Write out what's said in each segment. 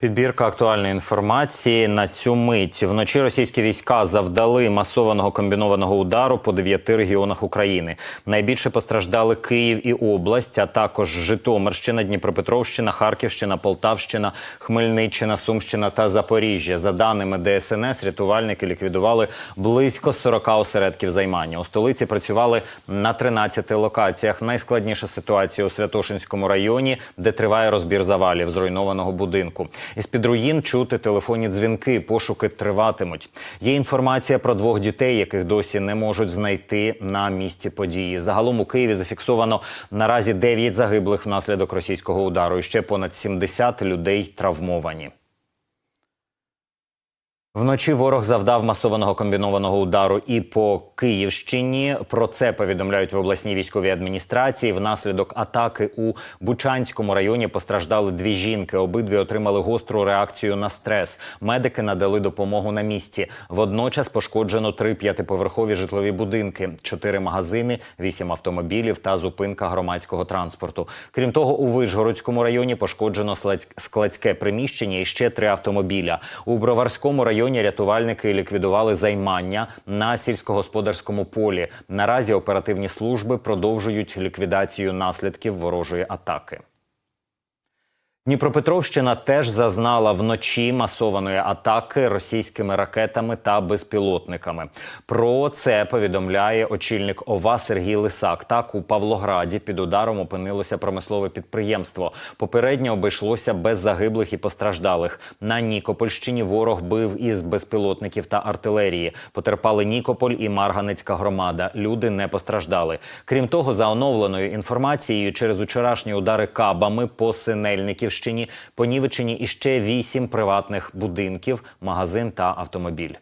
Підбірка актуальної інформації на цю мить вночі російські війська завдали масованого комбінованого удару по дев'яти регіонах України. Найбільше постраждали Київ і область, а також Житомирщина, Дніпропетровщина, Харківщина, Полтавщина, Хмельниччина, Сумщина та Запоріжжя. За даними ДСНС, рятувальники ліквідували близько 40 осередків займання. У столиці працювали на 13 локаціях. Найскладніша ситуація у Святошинському районі, де триває розбір завалів зруйнованого будинку. Із під руїн чути телефонні дзвінки, пошуки триватимуть. Є інформація про двох дітей, яких досі не можуть знайти на місці події. Загалом у Києві зафіксовано наразі 9 загиблих внаслідок російського удару. І ще понад 70 людей травмовані. Вночі ворог завдав масованого комбінованого удару і по Київщині. Про це повідомляють в обласній військовій адміністрації. Внаслідок атаки у Бучанському районі постраждали дві жінки. Обидві отримали гостру реакцію на стрес. Медики надали допомогу на місці. Водночас пошкоджено три п'ятиповерхові житлові будинки, чотири магазини, вісім автомобілів та зупинка громадського транспорту. Крім того, у Вишгородському районі пошкоджено складськ- складське приміщення і ще три автомобіля. У Броварському районі рятувальники ліквідували займання на сільськогосподарському полі. Наразі оперативні служби продовжують ліквідацію наслідків ворожої атаки. Дніпропетровщина теж зазнала вночі масованої атаки російськими ракетами та безпілотниками. Про це повідомляє очільник ОВА Сергій Лисак. Так у Павлограді під ударом опинилося промислове підприємство. Попередньо обійшлося без загиблих і постраждалих. На Нікопольщині ворог бив із безпілотників та артилерії. Потерпали Нікополь і Марганецька громада. Люди не постраждали. Крім того, за оновленою інформацією, через учорашні удари кабами по Синельниківщині понівечені іще вісім приватних будинків, магазин та автомобіль.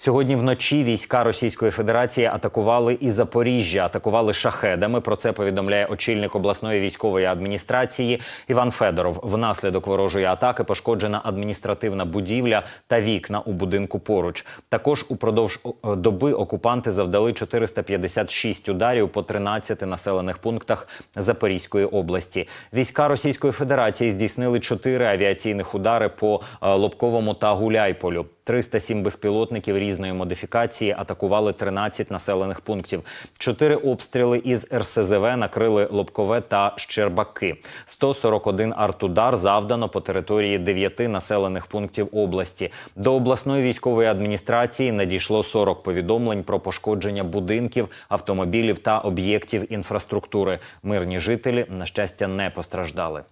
Сьогодні вночі війська Російської Федерації атакували і Запоріжжя, атакували шахедами. Про це повідомляє очільник обласної військової адміністрації Іван Федоров. Внаслідок ворожої атаки пошкоджена адміністративна будівля та вікна у будинку поруч. Також упродовж доби окупанти завдали 456 ударів по 13 населених пунктах Запорізької області. Війська Російської Федерації здійснили 4 авіаційних удари по е, Лобковому та Гуляйполю. 307 безпілотників різної модифікації атакували 13 населених пунктів. Чотири обстріли із РСЗВ накрили Лобкове та Щербаки. 141 артудар завдано по території 9 населених пунктів області. До обласної військової адміністрації надійшло 40 повідомлень про пошкодження будинків, автомобілів та об'єктів інфраструктури. Мирні жителі, на щастя, не постраждали.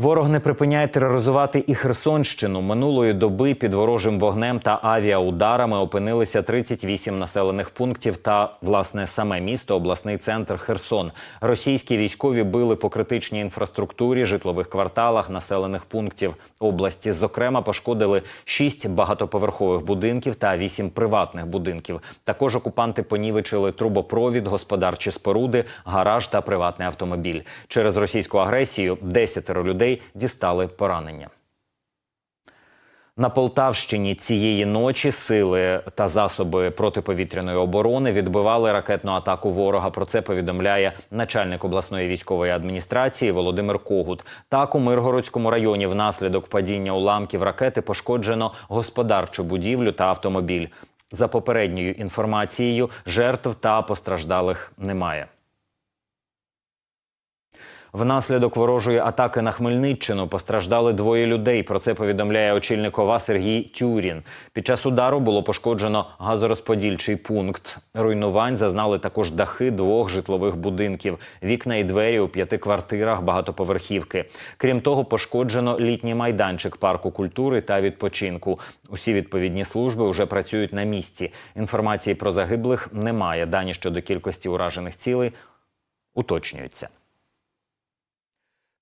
Ворог не припиняє тероризувати і Херсонщину. Минулої доби під ворожим вогнем та авіаударами опинилися 38 населених пунктів та власне саме місто, обласний центр Херсон. Російські військові били по критичній інфраструктурі, житлових кварталах населених пунктів області. Зокрема, пошкодили 6 багатоповерхових будинків та 8 приватних будинків. Також окупанти понівечили трубопровід, господарчі споруди, гараж та приватний автомобіль. Через російську агресію 10 людей дістали поранення. На Полтавщині цієї ночі сили та засоби протиповітряної оборони відбивали ракетну атаку ворога. Про це повідомляє начальник обласної військової адміністрації Володимир Когут. Так у Миргородському районі внаслідок падіння уламків ракети пошкоджено господарчу будівлю та автомобіль. За попередньою інформацією, жертв та постраждалих немає. Внаслідок ворожої атаки на Хмельниччину постраждали двоє людей. Про це повідомляє очільник ОВА Сергій Тюрін. Під час удару було пошкоджено газорозподільчий пункт. Руйнувань зазнали також дахи двох житлових будинків, вікна і двері у п'яти квартирах багатоповерхівки. Крім того, пошкоджено літній майданчик парку культури та відпочинку. Усі відповідні служби вже працюють на місці. Інформації про загиблих немає. Дані щодо кількості уражених цілей уточнюються.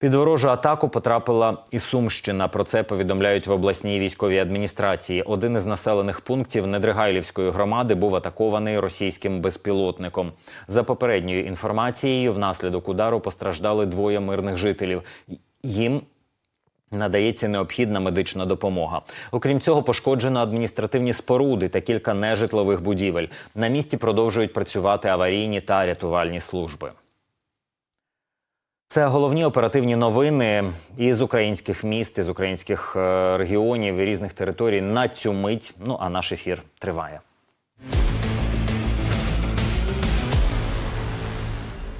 Під ворожу атаку потрапила і Сумщина. Про це повідомляють в обласній військовій адміністрації. Один із населених пунктів Недригайлівської громади був атакований російським безпілотником. За попередньою інформацією, внаслідок удару постраждали двоє мирних жителів. Їм Надається необхідна медична допомога. Окрім цього, пошкоджено адміністративні споруди та кілька нежитлових будівель. На місці продовжують працювати аварійні та рятувальні служби. Це головні оперативні новини із українських міст, із українських е, регіонів і різних територій на цю мить. Ну а наш ефір триває.